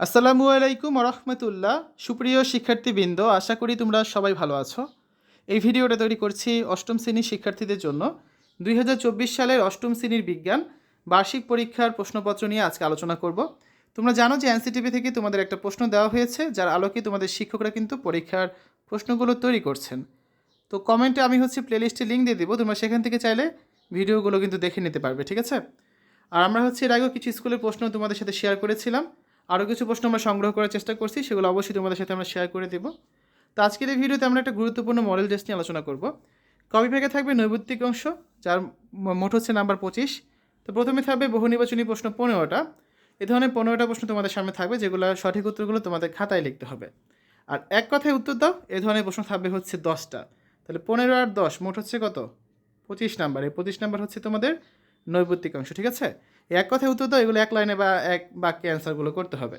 আসসালামু আলাইকুম রহমতুল্লাহ সুপ্রিয় শিক্ষার্থীবৃন্দ, আশা করি তোমরা সবাই ভালো আছো। এই ভিডিওটা তৈরি করছি অষ্টম শ্রেণির শিক্ষার্থীদের জন্য। দুই হাজার চব্বিশ সালের অষ্টম শ্রেণির বিজ্ঞান, বার্ষিক পরীক্ষার প্রশ্নপত্র নিয়ে আজকে আলোচনা করব। তোমরা জানো যে এনসিটিভি থেকে তোমাদের একটা প্রশ্ন দেওয়া হয়েছে, যার আলোকে তোমাদের শিক্ষকরা কিন্তু পরীক্ষার প্রশ্নগুলো তৈরি করছেন। তো কমেন্টে আমি হচ্ছে প্লেলিস্টে লিঙ্ক দিয়ে দেবো, তোমরা সেখান থেকে চাইলে ভিডিওগুলো কিন্তু দেখে নিতে পারবে, ঠিক আছে? আর আমরা হচ্ছে এর আগেও কিছু স্কুলের প্রশ্ন তোমাদের সাথে শেয়ার করেছিলাম। আরও কিছু প্রশ্ন আমরা সংগ্রহ করার চেষ্টা করছি, সেগুলো অবশ্যই তোমাদের সাথে আমরা শেয়ার করে দেব। তো আজকের এই ভিডিওতে আমরা একটা গুরুত্বপূর্ণ মডেল টেস্ট নিয়ে আলোচনা করব। কবি ভাগে থাকবে নৈবত্তিক অংশ, যার মোট হচ্ছে নাম্বার পঁচিশ। তো প্রথমে থাকবে বহু নির্বাচনী প্রশ্ন পনেরোটা। এ ধরনের পনেরোটা প্রশ্ন তোমাদের সামনে থাকবে যেগুলো সঠিক উত্তরগুলো তোমাদের খাতায় লিখতে হবে। আর এক কথায় উত্তর দাও, এ ধরনের প্রশ্ন থাকবে হচ্ছে দশটা। তাহলে পনেরো আর দশ, মোট হচ্ছে কত? পঁচিশ নাম্বার। এই পঁচিশ নাম্বার হচ্ছে তোমাদের নৈবত্তিক অংশ, ঠিক আছে? এক কথায় উত্তর দাও, এগুলো এক লাইনে বা এক বাক্যে অ্যান্সারগুলো করতে হবে।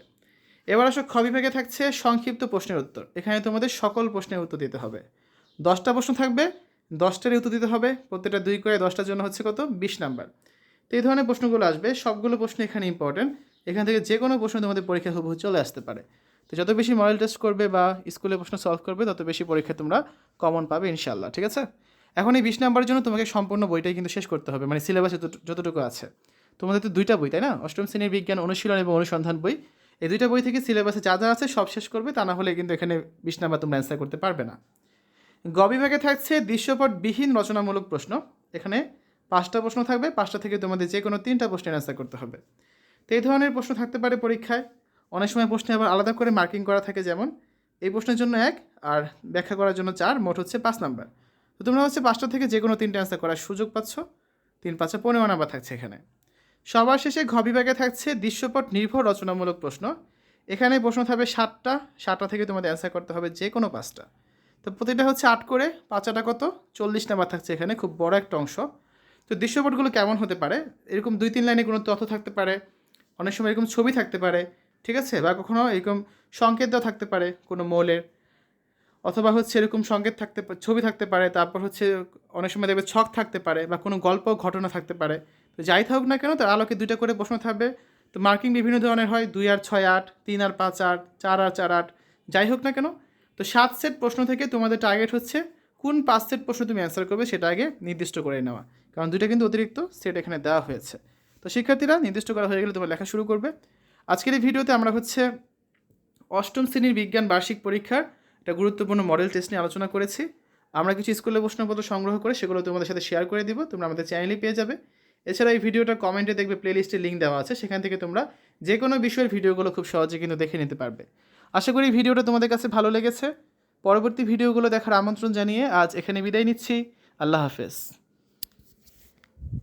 এবার আসো, খ বিভাগে থাকছে সংক্ষিপ্ত প্রশ্নের উত্তর। এখানে তোমাদের সকল প্রশ্নের উত্তর দিতে হবে। দশটা প্রশ্ন থাকবে, দশটারই উত্তর দিতে হবে। প্রত্যেকটা দুই করে দশটার জন্য হচ্ছে কত? বিশ নাম্বার। তো এই ধরনের প্রশ্নগুলো আসবে, সবগুলো প্রশ্ন এখানে ইম্পর্টেন্ট এখান থেকে যে কোনো প্রশ্ন তোমাদের পরীক্ষা হুবহু চলে আসতে পারে। তো যত বেশি মডেল টেস্ট করবে বা স্কুলে প্রশ্ন সলভ করবে, তত বেশি পরীক্ষা তোমরা কমন পাবে ইনশাল্লাহ ঠিক আছে? এখন এই বিশ নাম্বারের জন্য তোমাকে সম্পূর্ণ বইটাই কিন্তু শেষ করতে হবে মানে সিলেবাসে যতটুকু আছে। তোমাদের তো দুইটা বই, তাই না? অষ্টম শ্রেণির বিজ্ঞান, অনুশীলন এবং অনুসন্ধান বই। এই দুইটা বই থেকে সিলেবাসে যা যা আছে সব শেষ করবে, তা না হলে কিন্তু এখানে বিশ নাম্বার তোমরা অ্যান্সার করতে পারবে না। গ বিভাগে থাকছে দৃশ্যপটবিহীন রচনামূলক প্রশ্ন। এখানে পাঁচটা প্রশ্ন থাকবে, পাঁচটা থেকে তোমাদের যে কোনো তিনটা প্রশ্নের অ্যান্সার করতে হবে। তো এই ধরনের প্রশ্ন থাকতে পারে পরীক্ষায়। অনেক সময় প্রশ্নে আবার আলাদা করে মার্কিং করা থাকে যেমন, এই প্রশ্নের জন্য এক, আর ব্যাখ্যা করার জন্য চার, মোট হচ্ছে পাঁচ নাম্বার। তো তোমরা হচ্ছে পাঁচটা থেকে যে কোনো তিনটে অ্যান্সার করার সুযোগ পাচ্ছ। তিন, পাঁচে পনেরো নাম্বার থাকছে এখানে। সবার শেষে ঘ বিভাগে থাকছে দৃশ্যপট নির্ভর রচনামূলক প্রশ্ন। এখানে প্রশ্ন থাকবে সাতটা সাতটা থেকে তোমাদের অ্যান্সার করতে হবে যে কোনো পাঁচটা। তো প্রতিটা হচ্ছে আট করে, পাঁচাটা কত? চল্লিশ নাম্বার থাকছে এখানে, খুব বড় একটা অংশ। তো দৃশ্যপটগুলো কেমন হতে পারে? এরকম দুই, তিন লাইনে কোনো তথ্য থাকতে পারে। অনেক সময় এরকম ছবি থাকতে পারে, ঠিক আছে? বা কখনো এরকম সংকেত দেওয়া থাকতে পারে কোনো মৌলের। অথবা হচ্ছে এরকম সংকেত থাকতে, ছবি থাকতে পারে, তারপর হচ্ছে অনেক সময় দেখবে ছক থাকতে পারে বা কোনো গল্প, ঘটনা থাকতে পারে। তো যাই থাকুক না কেন, তার আলোকে দুইটা করে প্রশ্ন থাকবে। তো মার্কিং বিভিন্ন ধরনের হয়, দুই আর ছয় আট, তিন আর পাঁচ আট, চার আর চার আট, যাই হোক না কেন। তো সাত সেট প্রশ্ন থেকে তোমাদের টার্গেট হচ্ছে কোন পাঁচ সেট প্রশ্ন তুমি অ্যান্সার করবে সেটা আগে নির্দিষ্ট করে নেওয়া। কারণ দুইটা কিন্তু অতিরিক্ত সেট এখানে দেওয়া হয়েছে। তো শিক্ষার্থীরা, নির্দিষ্ট করা হয়ে গেলে তোমরা লেখা শুরু করবে। আজকের এই ভিডিওতে আমরা হচ্ছে অষ্টম শ্রেণির বিজ্ঞান বার্ষিক পরীক্ষার একটা গুরুত্বপূর্ণ মডেল টেস্ট নিয়ে আলোচনা করেছি। আমরা কিছু স্কুলে প্রশ্নপত্র সংগ্রহ করে সেগুলো তোমাদের সাথে শেয়ার করে দিব। তোমরা আমাদের চ্যানেলে পেয়ে যাবে। এছাড়া এই ভিডিওটা কমেন্টে দেখবে প্লেলিস্টের লিঙ্ক দেওয়া আছে, সেখান থেকে তোমরা যে কোনো বিষয়ের ভিডিওগুলো খুব সহজে কিন্তু দেখে নিতে পারবে। আশা করি ভিডিওটা তোমাদের কাছে ভালো লেগেছে। পরবর্তী ভিডিওগুলো দেখার আমন্ত্রণ জানিয়ে আজ এখানে বিদায় নিচ্ছি। আল্লাহ হাফেজ।